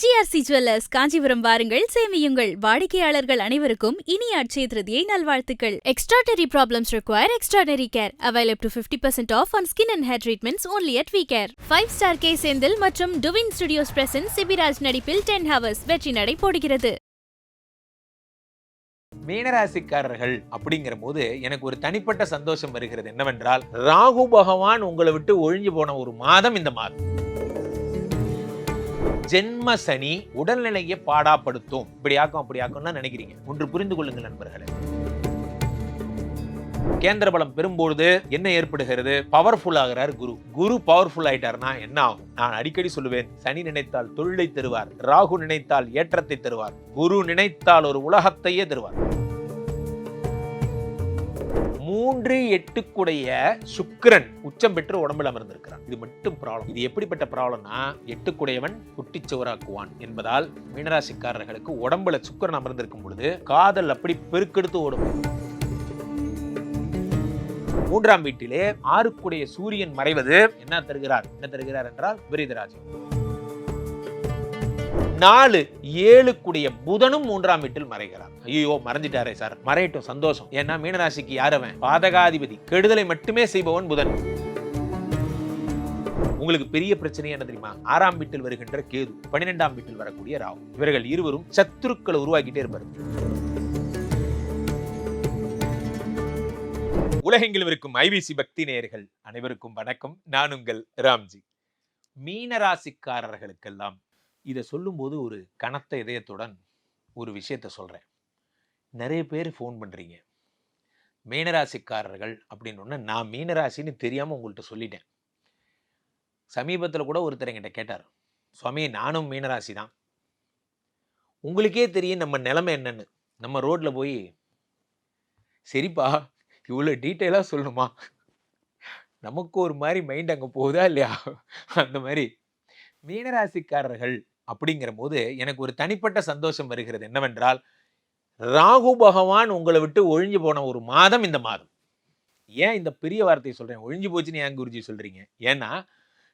GRC jewellers Kanchipuram வாருங்கள். சேமியுங்கள். வாடிக்கையாளர்கள் அனைவருக்கும் இனிய அட்சய திருதியை நல்வாழ்த்துக்கள். Extraordinary problems require extraordinary care avail up to 50% percent off on skin and hair treatments only at we care five star K Senthil மற்றும் twin studios presence Sibiraj நடிப்பில் ten hours வெற்றி நடை போடுகிறது. மீனராசிக்காரர்கள் அப்படிங்கிற போது எனக்கு ஒரு தனிப்பட்ட சந்தோஷம் வருகிறது. என்னவென்றால் ராகு பகவான் உங்களை விட்டு ஒழிஞ்சு போன ஒரு மாதம் இந்த மாதம். ஜென்ம சனி உடல்நிலையை பாடாப்படுத்தும். இப்படி ஆக்கும் அப்படி ஆக்கும்னா நினைக்கிறீங்க. ஒன்று புரிந்து கொள்ளுங்கள் நண்பர்களே. கேந்திர பலம் பெறும்பொழுது என்ன ஏற்படுகிறது? பவர்ஃபுல் ஆகிறார் குரு. குரு பவர்ஃபுல் ஆயிட்டார்னா என்ன ஆகும்? நான் அடிக்கடி சொல்லுவேன் சனி நினைத்தால் தொழிலை தருவார். ராகு நினைத்தால் ஏற்றத்தை தருவார். குரு நினைத்தால் ஒரு உலகத்தையே தருவார். மூன்று எட்டுக்குடைய சுக்கிரன் உச்சம் பெற்று உடம்பில் அமர்ந்திருக்கிறான். இது மட்டும் ப்ராப்ளம். இது எப்படிப்பட்ட ப்ராப்ளம்னா எட்டுக்குடையவன் குட்டிச்சுவராக்குவான் என்பதால் மீனராசிக்காரர்களுக்கு உடம்புல சுக்கிரன் அமர்ந்திருக்கும் பொழுது காதல் அப்படி பெருக்கெடுத்து ஓடும். மூன்றாம் வீட்டிலே ஆறுக்குடைய சூரியன் மறைவது என்ன தருகிறார்? என்ன தருகிறார் என்றால் விரிதராஜன் நாலு ஏழுக்குடைய புதனும் மூன்றாம் வீட்டில் மறைகிறார். ஐயோ மறைஞ்சிட்டாரே சார். மறையட்டும் சந்தோஷம். ஏன்னா மீனராசிக்கு யாரவன் பாதகாதிபதி. கெடுதலை மட்டுமே செய்பவன் புதன். உங்களுக்கு பெரிய பிரச்சனை என்ன தெரியுமா? ஆறாம் வீட்டில் வருகின்ற கேது பன்னிரெண்டாம் வீட்டில் வரக்கூடிய ராவ் இவர்கள் இருவரும் சத்துருக்களை உருவாக்கிட்டே இருப்பார் உலகெங்கிலும் இருக்கும் ஐபிசி பக்தி நேயர்கள் அனைவருக்கும் வணக்கம். நான் உங்கள் ராம்ஜி. மீனராசிக்காரர்களுக்கெல்லாம் இதை சொல்லும்போது ஒரு கனத்த இதயத்துடன் ஒரு விஷயத்த சொல்கிறேன் நிறைய பேர் ஃபோன் பண்ணுறீங்க மீனராசிக்காரர்கள் அப்படின்னு ஒன்று நான் மீனராசின்னு தெரியாமல் உங்கள்கிட்ட சொல்லிட்டேன். சமீபத்தில் கூட ஒருத்தர் என்கிட்ட கேட்டார் சுவாமி நானும் மீனராசி தான். உங்களுக்கே தெரியும் நம்ம நிலமை என்னன்னு. நம்ம ரோட்டில் போய் சரிப்பா இவ்வளோ டீட்டெயிலாக சொல்லணுமா? நமக்கு ஒரு மாதிரி மைண்ட் அங்கே போகுதா இல்லையா? அந்த மாதிரி மீனராசிக்காரர்கள் அப்படிங்கிற போது எனக்கு ஒரு தனிப்பட்ட சந்தோஷம் வருகிறது என்னவென்றால் ராகு பகவான் உங்களை விட்டு ஒழிஞ்சு போன ஒரு மாதம் இந்த மாதம். ஏன் இந்த பெரிய வார்த்தையை சொல்றேன்? ஒழிஞ்சு போச்சுன்னு ஏன் குருஜி சொல்றீங்க? ஏன்னா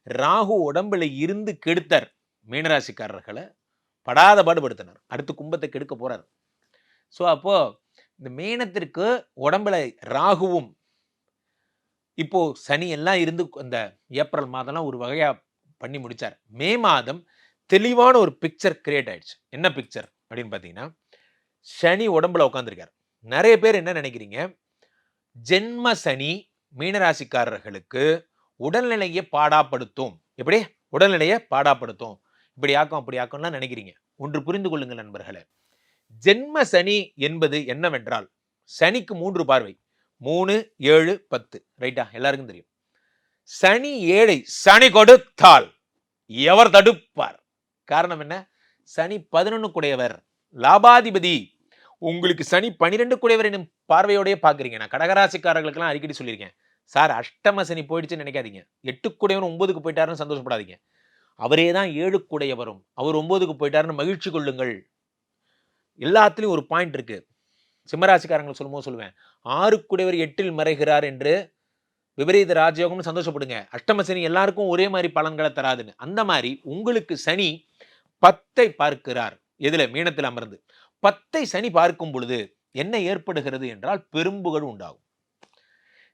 ராகு உடம்புல இருந்து கெடுத்தார் மீனராசிக்காரர்களை படாத பாடுபடுத்தினார். அடுத்து கும்பத்தை கெடுக்க போறார். ஸோ அப்போ இந்த மீனத்திற்கு உடம்புல ராகுவும் இப்போ சனி எல்லாம் இருந்து அந்த ஏப்ரல் மாதம்லாம் ஒரு வகையாக பண்ணி முடித்தார் மே மாதம் தெளிவான ஒரு பிக்சர் கிரியேட் ஆயிடுச்சு. என்ன பிக்சர் அப்படின்னு பார்த்தீங்கன்னா சனி உடம்புல உட்காந்துருக்கார் நிறைய பேர் என்ன நினைக்கிறீங்க? ஜென்ம சனி மீனராசிக்காரர்களுக்கு உடல்நிலையை பாடாப்படுத்தும். எப்படி? உடல்நிலையை பாடாப்படுத்தும். இப்படி ஆக்கும் அப்படி ஆக்கும்லாம் நினைக்கிறீங்க. ஒன்று புரிந்து கொள்ளுங்கள் நண்பர்களே. ஜென்ம சனி என்பது என்னவென்றால் சனிக்கு மூன்று பார்வை. மூணு ஏழு பத்து. ரைட்டா எல்லாருக்கும் தெரியும். சனி ஏழை சனி கொடுத்தால் எவர் தடுப்பார்? காரணம் என்ன? சனி பதினொன்று குடையவர் லாபாதிபதி உங்களுக்கு சனி பனிரெண்டு குடையவர் என்னும் பார்வையோடய பார்க்குறீங்க. நான் கடகராசிக்காரர்களுக்கெல்லாம் அடிக்கடி சொல்லியிருக்கேன். சார் அஷ்டம சனி போயிடுச்சுன்னு நினைக்காதீங்க. எட்டு குடையவன் ஒன்பதுக்கு போயிட்டாருன்னு சந்தோஷப்படாதீங்க. அவரே தான் ஏழு குடையவரும் அவர் ஒன்பதுக்கு போயிட்டாருன்னு மகிழ்ச்சி கொள்ளுங்கள். எல்லாத்துலேயும் ஒரு பாயிண்ட் இருக்குது சிம்மராசிக்காரங்களுக்கு சொல்லும்போது சொல்லுவேன். ஆறு குடையவர் எட்டில் மறைகிறார் என்று விபரீத ராஜயோகம்னு சந்தோஷப்படுங்க. அஷ்டம சனி எல்லாருக்கும் ஒரே மாதிரி பலன்களை தராதுன்னு. அந்த மாதிரி உங்களுக்கு சனி பத்தை பார்க்கிறார். எதில் மீனத்தில் அமர்ந்து. பத்தை சனி பார்க்கும் பொழுது என்ன ஏற்படுகிறது என்றால் பெரும்புகள் உண்டாகும்.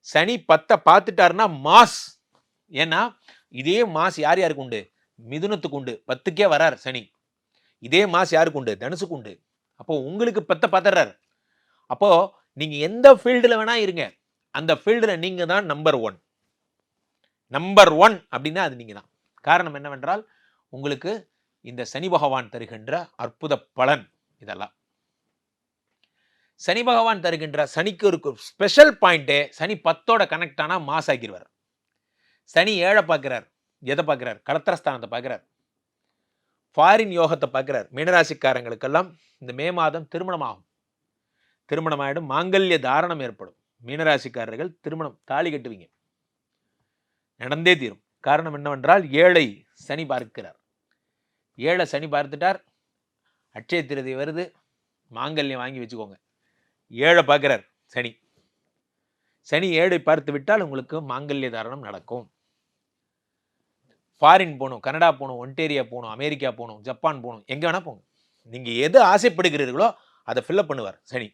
சனி பத்தை பார்த்துட்டாருன்னா மாஸ். ஏன்னா இதே மாஸ் யார் யாருக்கு உண்டு? மிதுனத்துக்கு உண்டு. பத்துக்கே வரார் சனி. இதே மாஸ் யாருக்கு உண்டு? தனுசுக்கு உண்டு. அப்போ உங்களுக்கு பத்தை பார்த்துறாரு அப்போ நீங்க எந்த ஃபீல்டில் வேணா இருங்க. அந்த ஃபீல்டில் நீங்க தான் நம்பர் ஒன் நம்பர் ஒன் அப்படின்னா அது நீங்க தான். காரணம் என்னவென்றால் உங்களுக்கு இந்த சனி பகவான் தருகின்ற அற்புத பலன் இதெல்லாம். சனி பகவான் தருகின்ற சனிக்கு ஒரு ஸ்பெஷல் பாயிண்ட்டே சனி பத்தோட கனெக்ட் ஆனால் மாஸ் ஆகிடுவார் சனி ஏழை பார்க்குறார் எதை பார்க்குறார்? கலத்திரஸ்தானத்தை பார்க்குறார். ஃபாரின் யோகத்தை பார்க்குறார். மீனராசிக்காரங்களுக்கெல்லாம் இந்த மே மாதம் திருமணம் ஆகும் திருமணம் ஆகிடும் மாங்கல்ய தாரணம் ஏற்படும். மீனராசிக்காரர்கள் திருமணம் தாலி கட்டுவீங்க. நடந்தே தீரும். காரணம் என்னவென்றால் ஏழை சனி பார்க்கிறார். ஏழை சனி பார்த்துட்டார். அட்சய திருதி வருது. மாங்கல்யம் வாங்கி வச்சுக்கோங்க. ஏழை பார்க்குறார் சனி. சனி ஏழை பார்த்து விட்டால் உங்களுக்கு மாங்கல்ய தாரணம் நடக்கும். ஃபாரின் போகணும் கனடா போகணும் ஒன்டேரியா போகணும் அமெரிக்கா போகணும் ஜப்பான் போகணும் எங்கே வேணால் போங்க. நீங்கள் எது ஆசைப்படுகிறீர்களோ அதை ஃபில்லப் பண்ணுவார் சனி.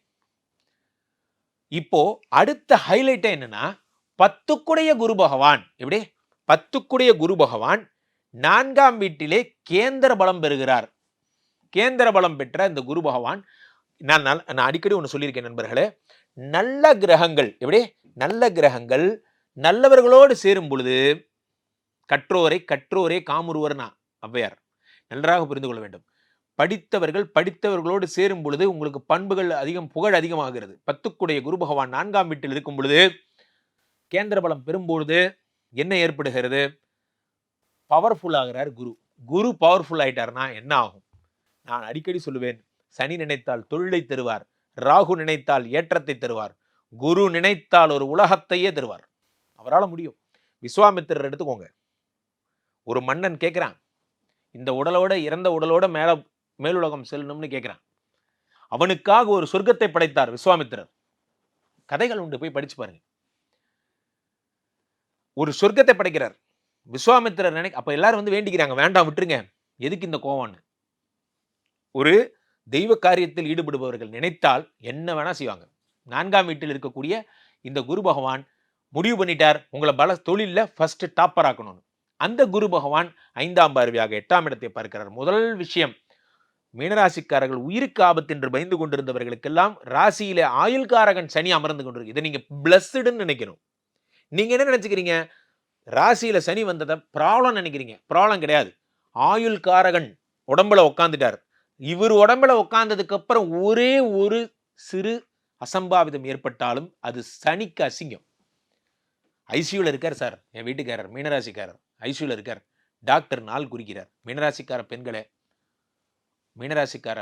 இப்போ அடுத்த ஹைலைட்டாக என்னென்னா பத்துக்குடைய குரு பகவான். எப்படி? பத்துக்குடைய குரு பகவான் நான்காம் வீட்டிலே கேந்திர பலம் பெறுகிறார். கேந்திர பலம் பெற்ற இந்த குரு பகவான் நான் நான் அடிக்கடி ஒன்று சொல்லியிருக்கேன் நண்பர்களே நல்ல கிரகங்கள் எப்படி? நல்ல கிரகங்கள் நல்லவர்களோடு சேரும் பொழுது கற்றோரை கற்றோரே காமுருவர்னா ஔவையார். நன்றாக புரிந்து கொள்ள வேண்டும். படித்தவர்கள் படித்தவர்களோடு சேரும் பொழுது உங்களுக்கு பண்புகள் அதிகம் புகழ் அதிகமாகிறது. பத்துக்குடைய குரு பகவான் நான்காம் வீட்டில் இருக்கும் பொழுது கேந்திர பலம் பெறும்பொழுது என்ன ஏற்படுகிறது? பவர்ஃபுல் ஆகிறார் குரு. குரு பவர்ஃபுல் ஆகிட்டார்னா என்ன ஆகும்? நான் அடிக்கடி சொல்லுவேன் சனி நினைத்தால் தொழிலை தருவார் ராகு நினைத்தால் ஏற்றத்தை தருவார் குரு நினைத்தால் ஒரு உலகத்தையே தருவார். அவரால் முடியும். விஸ்வாமித்திரர் எடுத்துக்கோங்க. ஒரு மன்னன் கேட்குறான் இந்த உடலோட இறந்த உடலோட மேல மேலுலகம் செல்லணும்னு கேட்குறான் அவனுக்காக ஒரு சொர்க்கத்தை படைத்தார் விஸ்வாமித்திரர். கதைகள் உண்டு போய் படிச்சு பாருங்க. ஒரு சொர்க்கத்தை படைக்கிறார். விஸ்வாமித்திரர் நினை அப்போ எல்லாரும் வந்து வேண்டிக்கிறாங்க வேண்டாம் விட்டுருங்க. எதுக்கு இந்த கோவம்னு? ஒரு தெய்வ காரியத்தில் ஈடுபடுபவர்கள் நினைத்தால் என்ன வேணால் செய்வாங்க. நான்காம் வீட்டில் இருக்கக்கூடிய இந்த குரு பகவான் முடிவு பண்ணிட்டார். உங்களை பல தொழிலில் ஃபஸ்ட்டு டாப்பர் ஆக்கணும்னு. அந்த குரு பகவான் ஐந்தாம் பார்வையாக எட்டாம் இடத்தை பார்க்கிறார். முதல் விஷயம் மீனராசிக்காரர்கள் உயிருக்கு ஆபத்து என்று பயந்து கொண்டிருந்தவர்களுக்கெல்லாம் ராசியிலே ஆயுள்காரகன் சனி அமர்ந்து கொண்டிருக்கு. இதை நீங்கள் பிளஸ்டுன்னு நினைக்கணும். நீங்கள் என்ன நினச்சிக்கிறீங்க? ராசியில் சனி வந்ததை ப்ராப்ளம் நினைக்கிறீங்க. ப்ராப்ளம் கிடையாது. ஆயுள்காரகன் உடம்புல உட்காந்துட்டார் இவர் உடம்புல உட்காந்ததுக்கப்புறம் ஒரே ஒரு சிறு அசம்பாவிதம் ஏற்பட்டாலும் அது சனிக்கு அசிங்கம். ஐசியூவில் இருக்கார் சார். என் வீட்டுக்காரர் மீனராசிக்காரர். ஐசியூவில் இருக்கார். டாக்டர் நாள் குறிக்கிறார். மீனராசிக்கார பெண்களே மீனராசிக்கார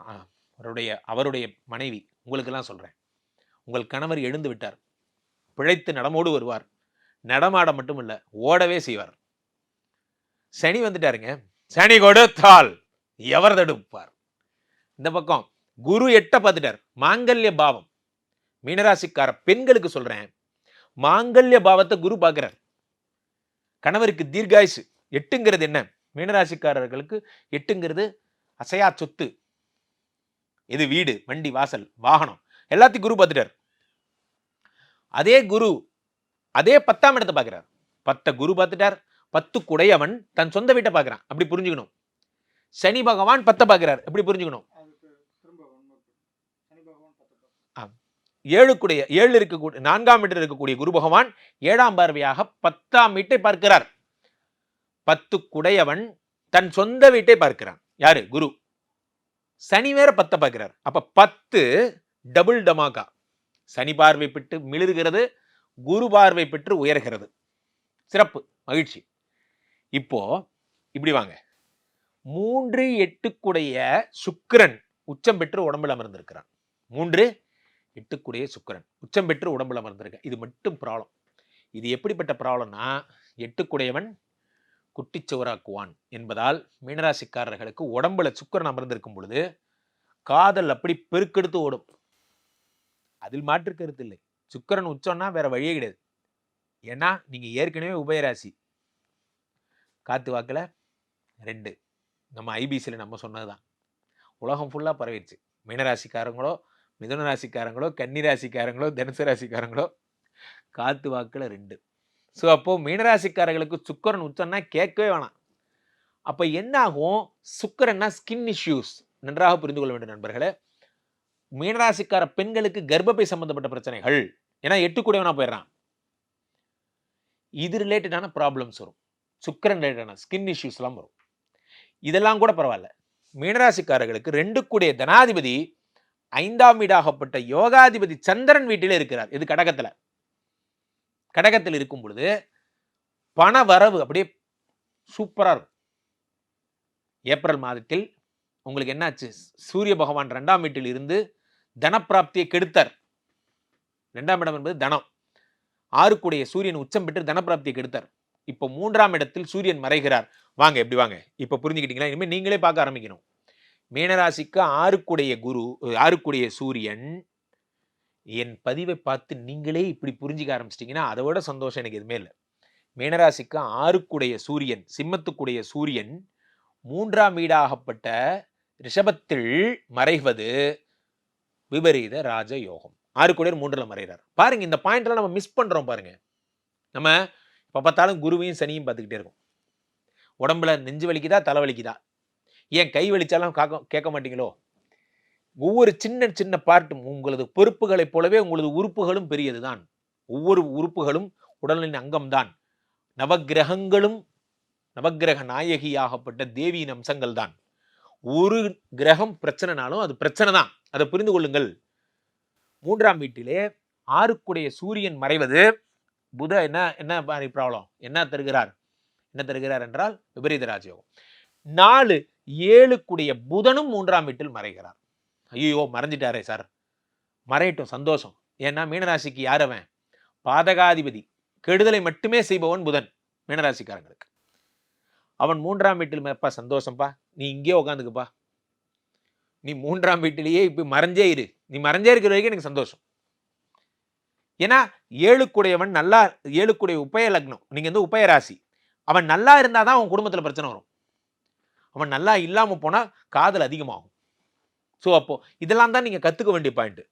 ஆ, அவருடைய அவருடைய மனைவி உங்களுக்கெல்லாம் சொல்கிறேன் உங்கள் கணவர் எழுந்து விட்டார். பிழைத்து நடமோடு வருவார். நடமாட மட்டும் இல்லை ஓடவே செய்வார். சனி வந்துட்டாருங்க. சனி கொடுத்தால் எவர் தடுப்பார்? இந்த பக்கம் குரு எட்ட பார்த்துட்டார். மாங்கல்ய பாவம். மீனராசிக்கார பெண்களுக்கு சொல்றேன். மாங்கல்ய பாவத்தை குரு பார்க்குறார். கணவருக்கு தீர்காயுசு எட்டுங்கிறது என்ன? மீனராசிக்காரர்களுக்கு எட்டுங்கிறது அசையா சொத்து. இது வீடு வண்டி வாசல் வாகனம். எல்லாத்தையும் குரு பார்த்துட்டார். அதே குரு அதே பத்தாம் இடத்தை பார்க்கிறார். பத்தை குரு பார்த்துட்டார். பத்து குடையவன் தன் சொந்த வீட்டை பார்க்குறான். அப்படி புரிஞ்சுக்கணும். சனி பகவான் பத்தை பார்க்கிறார். எப்படி புரிஞ்சுக்கணும்? ஏழுக்குடைய ஏழு இருக்கக்கூடிய நான்காம் வீட்டில் இருக்கக்கூடிய குரு பகவான் ஏழாம் பார்வையாக பத்தாம் வீட்டை பார்க்கிறார். பத்து குடையவன் தன் சொந்த வீட்டை பார்க்கிறான். யாரு? குரு. சனி வேற பத்தை பார்க்கிறார். அப்ப பத்து டபுள் டமாகா. சனி பார்வை பிட்டு மிளிர்கிறது. குரு பார்வை பெற்று உயர்கிறது. சிறப்பு மகிழ்ச்சி. இப்போ இப்படி வாங்க. மூன்று எட்டுக்குடைய சுக்கிரன் உச்சம் பெற்று உடம்புல அமர்ந்திருக்கிறான். மூன்று எட்டுக்குடைய சுக்கிரன் உச்சம் பெற்று உடம்புல அமர்ந்திருக்க இது மட்டும் ப்ராப்ளம் இது எப்படிப்பட்ட ப்ராப்ளம்னா எட்டுக்குடையவன் குட்டிச்சுவராக்குவான் என்பதால் மீனராசிக்காரர்களுக்கு உடம்புல சுக்கிரன் அமர்ந்திருக்கும் பொழுது காதல் அப்படி பெருக்கெடுத்து ஓடும். அதில் மாற்று கருத்து இல்லை. சுக்கரன் உச்சம்னா வேற வழியே கிடையாது. ஏன்னா நீங்க ஏற்கனவே உபயராசி. காத்து வாக்கில் ரெண்டு. நம்ம ஐபிசியில் நம்ம சொன்னதுதான். உலகம் ஃபுல்லாக பரவிடுச்சு. மீனராசிக்காரங்களோ மிதுன ராசிக்காரங்களோ கன்னி ராசிக்காரங்களோ தனுசு ராசிக்காரங்களோ காத்து வாக்கில் ரெண்டு. ஸோ அப்போது மீனராசிக்காரர்களுக்கு சுக்கரன் உச்சம்னா கேட்கவே வேணாம். அப்போ என்ன ஆகும் சுக்கரன்னா ஸ்கின் இஷ்யூஸ் நன்றாக புரிந்து கொள்ள வேண்டும் நண்பர்களே. மீனராசிக்கார பெண்களுக்கு கர்ப்பப்பை சம்பந்தப்பட்ட பிரச்சனைகள். ஏன்னா எட்டு கூடவனா போயிடுறான். இது ரிலேட்டடான ப்ராப்ளம்ஸ் வரும். சுக்கரன் ரிலேட்டடான ஸ்கின் இஷ்யூஸ்லாம் வரும். இதெல்லாம் கூட பரவாயில்ல. மீனராசிக்காரர்களுக்கு ரெண்டு கூடிய தனாதிபதி ஐந்தாம் வீடாகப்பட்ட யோகாதிபதி சந்திரன் வீட்டிலே இருக்கிறார். இது கடகத்தில். கடகத்தில் இருக்கும் பொழுது பண வரவு அப்படியே சூப்பராக இருக்கும். ஏப்ரல் மாதத்தில் உங்களுக்கு என்னாச்சு? சூரிய பகவான் ரெண்டாம் வீட்டில் இருந்து தனப்பிராப்தியை கெடுத்தார். ரெண்டாம் இடம் என்பது தனம். ஆறுக்குடைய சூரியன் உச்சம் பெற்று தனப்பிராப்தியை கெடுத்தார். இப்போ மூன்றாம் இடத்தில் சூரியன் மறைகிறார். வாங்க எப்படி வாங்க? இப்போ புரிஞ்சுக்கிட்டீங்களா? இனிமேல் நீங்களே பார்க்க ஆரம்பிக்கணும். மீனராசிக்கு ஆறுக்குடைய குரு ஆறுக்குடைய சூரியன் என் பதிவை பார்த்து நீங்களே இப்படி புரிஞ்சிக்க ஆரம்பிச்சிட்டிங்கன்னா அதை விட சந்தோஷம் எனக்கு எதுவுமே இல்லை. மீனராசிக்கு ஆறுக்குடைய சூரியன் சிம்மத்துக்குடைய சூரியன் மூன்றாம் வீடாகப்பட்ட ரிஷபத்தில் மறைவது விபரீத ராஜ ஆறு ஆறுக்குடையர் மூன்றில் மறைகிறார் பாருங்க இந்த பாயிண்ட்லாம் நம்ம மிஸ் பண்ணுறோம் பாருங்க. நம்ம இப்போ பார்த்தாலும் குருவையும் சனியும் பார்த்துக்கிட்டே இருக்கும். உடம்புல நெஞ்சு வலிக்குதா தலை வலிக்குதா? ஏன் கை வலிச்சாலும் காக்க கேட்க மாட்டீங்களோ? ஒவ்வொரு சின்ன சின்ன பார்ட்டும் உங்களது பொறுப்புகளைப் போலவே உங்களது உறுப்புகளும் பெரியதுதான். ஒவ்வொரு உறுப்புகளும் உடலின் அங்கம்தான். நவக்கிரகங்களும் நவக்கிரக நாயகியாகப்பட்ட தேவியின் அம்சங்கள் தான் ஒரு கிரகம் பிரச்சனைனாலும் அது பிரச்சனை தான் அதை புரிந்து கொள்ளுங்கள். மூன்றாம் வீட்டிலே ஆறுக்குடைய சூரியன் மறைவது புத என்ன என்ன மாதிரி ப்ராப்ளம் என்ன தருகிறார்? என்ன தருகிறார் என்றால் விபரீத ராஜயோகம். நாலு ஏழுக்குடைய புதனும் மூன்றாம் வீட்டில் மறைகிறார். ஐயோ மறைஞ்சிட்டாரே சார் மறையட்டும் சந்தோஷம். ஏன்னா மீனராசிக்கு யார் அவன்? பாதகாதிபதி. கெடுதலை மட்டுமே செய்பவன் புதன் மீனராசிக்காரங்களுக்கு. அவன் மூன்றாம் வீட்டில் மேப்பா சந்தோஷம்ப்பா நீ இங்கே உட்காந்துக்குப்பா நீ மூன்றாம் வீட்டிலேயே இப்போ மறைஞ்சே இரு. நீ மறைஞ்சே இருக்கிற வரைக்கும் எனக்கு சந்தோஷம். ஏன்னா ஏழுக்குடையவன் நல்லா ஏழுக்குடைய உப்பய லக்னம். நீங்க வந்து உப்பய ராசி. அவன் நல்லா இருந்தால் தான் அவன் குடும்பத்தில் பிரச்சனை வரும். அவன் நல்லா இல்லாமல் போனால் காதல் அதிகமாகும். ஸோ அப்போ இதெல்லாம் தான் நீங்கள் கற்றுக்க வேண்டிய பாயிண்ட்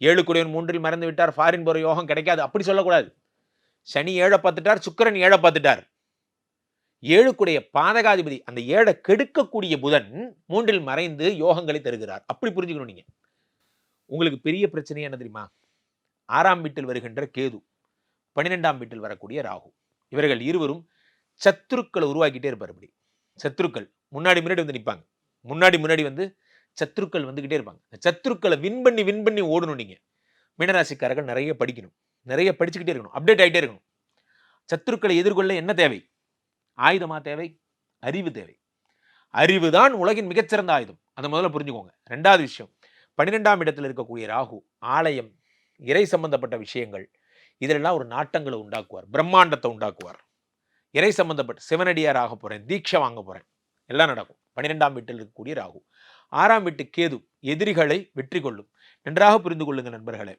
ஏழுக்குடையவன் மூன்றில் மறந்து விட்டார் ஃபாரின் போகிற யோகம் கிடைக்காது. அப்படி சொல்லக்கூடாது. சனி ஏழை பார்த்துட்டார் சுக்கரன் ஏழை பார்த்துட்டார். ஏழுக்குடைய பாதகாதிபதி அந்த ஏழை கெடுக்கக்கூடிய புதன் மூன்றில் மறைந்து யோகங்களை தருகிறார். அப்படி புரிஞ்சுக்கணும் நீங்க. உங்களுக்கு பெரிய பிரச்சனை என்ன தெரியுமா? ஆறாம் வீட்டில் வருகின்ற கேது பன்னிரெண்டாம் வீட்டில் வரக்கூடிய ராகு. இவர்கள் இருவரும் சத்துருக்களை உருவாக்கிட்டே இருப்பார் இப்படி சத்துருக்கள் முன்னாடி முன்னாடி வந்து நிற்பாங்க முன்னாடி முன்னாடி வந்து சத்துருக்கள் வந்துக்கிட்டே இருப்பாங்க. இந்த சத்துருக்களை வின் பண்ணி வின் பண்ணி ஓடணும் நீங்கள் மீனராசிக்காரர்கள் நிறைய படிக்கணும். நிறைய படிச்சுக்கிட்டே இருக்கணும். அப்டேட் ஆகிட்டே இருக்கணும். சத்துருக்களை எதிர்கொள்ள என்ன தேவை? ஆயுதமா தேவை? அறிவு தேவை. அறிவு தான் உலகின் மிகச்சிறந்த ஆயுதம். அதை முதல்ல புரிஞ்சுக்கோங்க. ரெண்டாவது விஷயம். பன்னிரெண்டாம் இடத்தில் இருக்கக்கூடிய ராகு ஆலயம் இறை சம்பந்தப்பட்ட விஷயங்கள் இதிலெல்லாம் ஒரு நாட்டங்களை உண்டாக்குவார் பிரம்மாண்டத்தை உண்டாக்குவார். இறை சம்பந்தப்பட்ட சிவனடியார் ஆக போகிறேன் தீட்சை வாங்க போகிறேன் எல்லாம் நடக்கும். பன்னிரெண்டாம் வீட்டில் இருக்கக்கூடிய ராகு. ஆறாம் வீட்டு கேது எதிரிகளை வெற்றி கொள்ளும். நன்றாக புரிந்து கொள்ளுங்கள் நண்பர்களே.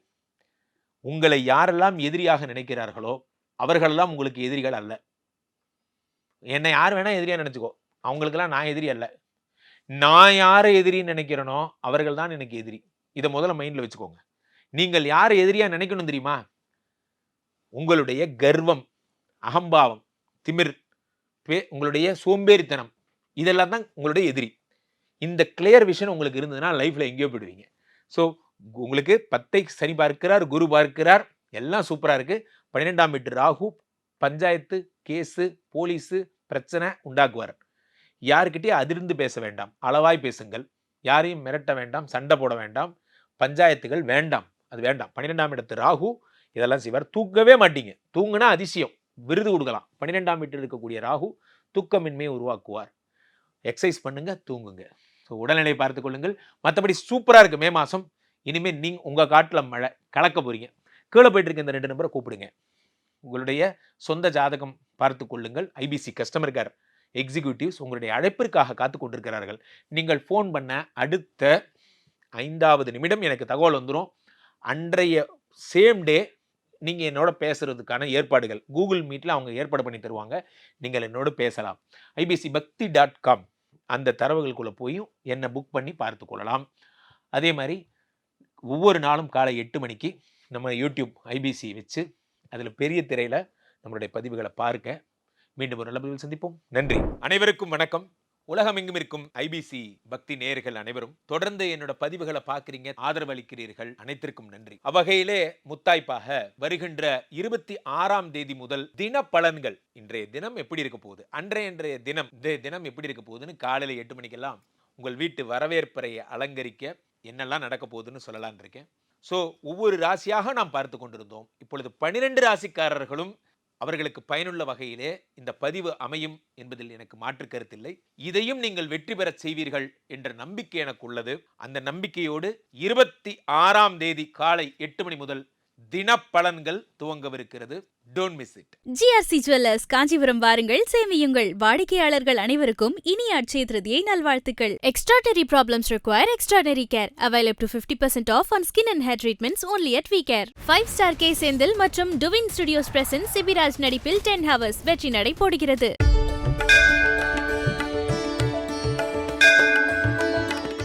உங்களை யாரெல்லாம் எதிரியாக நினைக்கிறார்களோ அவர்களெல்லாம் உங்களுக்கு எதிரிகள் அல்ல. என்னை யார் வேணால் எதிரியாக நினச்சிக்கோ. அவங்களுக்கெல்லாம் நான் எதிரி அல்ல. நான் யாரை எதிரின்னு நினைக்கிறேனோ அவர்கள் தான் எனக்கு எதிரி. இதை முதல்ல மைண்டில் வச்சுக்கோங்க. நீங்கள் யாரை எதிரியா நினைக்கணும் தெரியுமா? உங்களுடைய கர்வம் அகம்பாவம் திமிர் பே- உங்களுடைய சோம்பேறித்தனம் இதெல்லாம் தான் உங்களுடைய எதிரி. இந்த கிளியர் விஷன் உங்களுக்கு இருந்ததுன்னா லைஃப்பில் எங்கேயோ போயிடுவீங்க. ஸோ உங்களுக்கு பத்தை சனி பார்க்கிறார் குரு பார்க்கிறார் எல்லாம் சூப்பராக இருக்குது பன்னிரெண்டாம் வீட்டு ராகு பஞ்சாயத்து கேஸு போலீஸு பிரச்சனை உண்டாக்குவார். யாருக்கிட்டேயும் அதிர்ந்து பேச வேண்டாம். அளவாய் பேசுங்கள். யாரையும் மிரட்ட வேண்டாம். சண்டை போட வேண்டாம். பஞ்சாயத்துகள் வேண்டாம். அது வேண்டாம். பன்னிரெண்டாம் இடத்து ராகு இதெல்லாம் செய்வார். தூங்கவே மாட்டீங்க. தூங்குனா அதிசயம். விருது கொடுக்கலாம். பன்னிரெண்டாம் வீட்டில் இருக்கக்கூடிய ராகு தூக்கமின்மையை உருவாக்குவார். எக்ஸசைஸ் பண்ணுங்க தூங்குங்க. ஸோ உடல்நிலை பார்த்து கொள்ளுங்கள். மற்றபடி சூப்பராக இருக்குது மே மாதம் இனிமேல் நீங்கள் உங்கள் காட்டில் மழை. கலக்க போகிறீங்க கீழே போயிட்டு இருக்க இந்த ரெண்டு நம்பரை கூப்பிடுங்க. உங்களுடைய சொந்த ஜாதகம் பார்த்து கொள்ளுங்கள். ஐபிசி கஸ்டமர் கேர் எக்ஸிக்யூட்டிவ்ஸ் உங்களுடைய அழைப்பிற்காக காத்து கொண்டிருக்கிறார்கள். நீங்கள் ஃபோன் பண்ண அடுத்த ஐந்தாவது நிமிடம் எனக்கு தகவல் வந்துடும் அன்றைய சேம் டே நீங்கள் என்னோட பேசுகிறதுக்கான ஏற்பாடுகள். கூகுள் மீட்டில் அவங்க ஏற்பாடு பண்ணி தருவாங்க. நீங்கள் என்னோட பேசலாம். ஐபிசி பக்தி டாட் காம் அந்த தரவுகளுக்குள்ளே போயும் என்னை புக் பண்ணி பார்த்து கொள்ளலாம். அதே மாதிரி ஒவ்வொரு நாளும் காலை எட்டு மணிக்கு நம்ம யூடியூப் ஐபிசி வச்சு அதில் பெரிய திரையில் நம்மளுடைய பதிவுகளை பார்க்க மீண்டும் ஒரு நல்ல சந்திப்போம். நன்றி. அனைவருக்கும் வணக்கம். உலகமெங்கும் இருக்கும் ஐபிசி பக்தி நேயர்கள் அனைவரும் தொடர்ந்து என்னோட பதிவுகளை பார்க்குறீங்க ஆதரவு அளிக்கிறீர்கள் அனைத்திற்கும் நன்றி. அவ்வகையிலே முத்தாய்ப்பாக வருகின்ற இருபத்தி ஆறாம் தேதி முதல் தின பலன்கள் இன்றைய தினம் எப்படி இருக்க போகுது? அன்றைய இன்றைய தினம் இந்த தினம் எப்படி இருக்க போகுதுன்னு காலையில் எட்டு மணிக்கெல்லாம் உங்கள் வீட்டு வரவேற்பறையை அலங்கரிக்க என்னெல்லாம் நடக்க போகுதுன்னு சொல்லலான் இருக்கேன். ஸோ ஒவ்வொரு ராசியாக நாம் பார்த்து கொண்டிருந்தோம். இப்பொழுது பனிரெண்டு ராசிக்காரர்களும் அவர்களுக்கு பயனுள்ள வகையிலே இந்த பதிவு அமையும் என்பதில் எனக்கு மாற்று கருத்தில்லை. இதையும் நீங்கள் வெற்றி பெறச் செய்வீர்கள் என்ற நம்பிக்கை எனக்கு உள்ளது. அந்த நம்பிக்கையோடு இருபத்தி ஆறாம் தேதி காலை எட்டு மணி முதல் தினப்பலன்கள் துவங்கவிருக்கிறது. Don't miss it GRC jewellers Kanchipuram வாருங்கள். சேமியுங்கள். வாடிக்கையாளர்கள் அனைவருக்கும் இனிய அட்சய திருதியை நல்வாழ்த்துக்கள். Extraordinary problems require extraordinary care avail up to 50% off on skin and hair treatments only at we five star K Senthil மற்றும் டுவின் ஸ்டுடியோஸ் பிரசன்ட் சிபிராஜ் நடிப்பில் டென் ஹவர்ஸ் வெற்றி நடை போடுகிறது.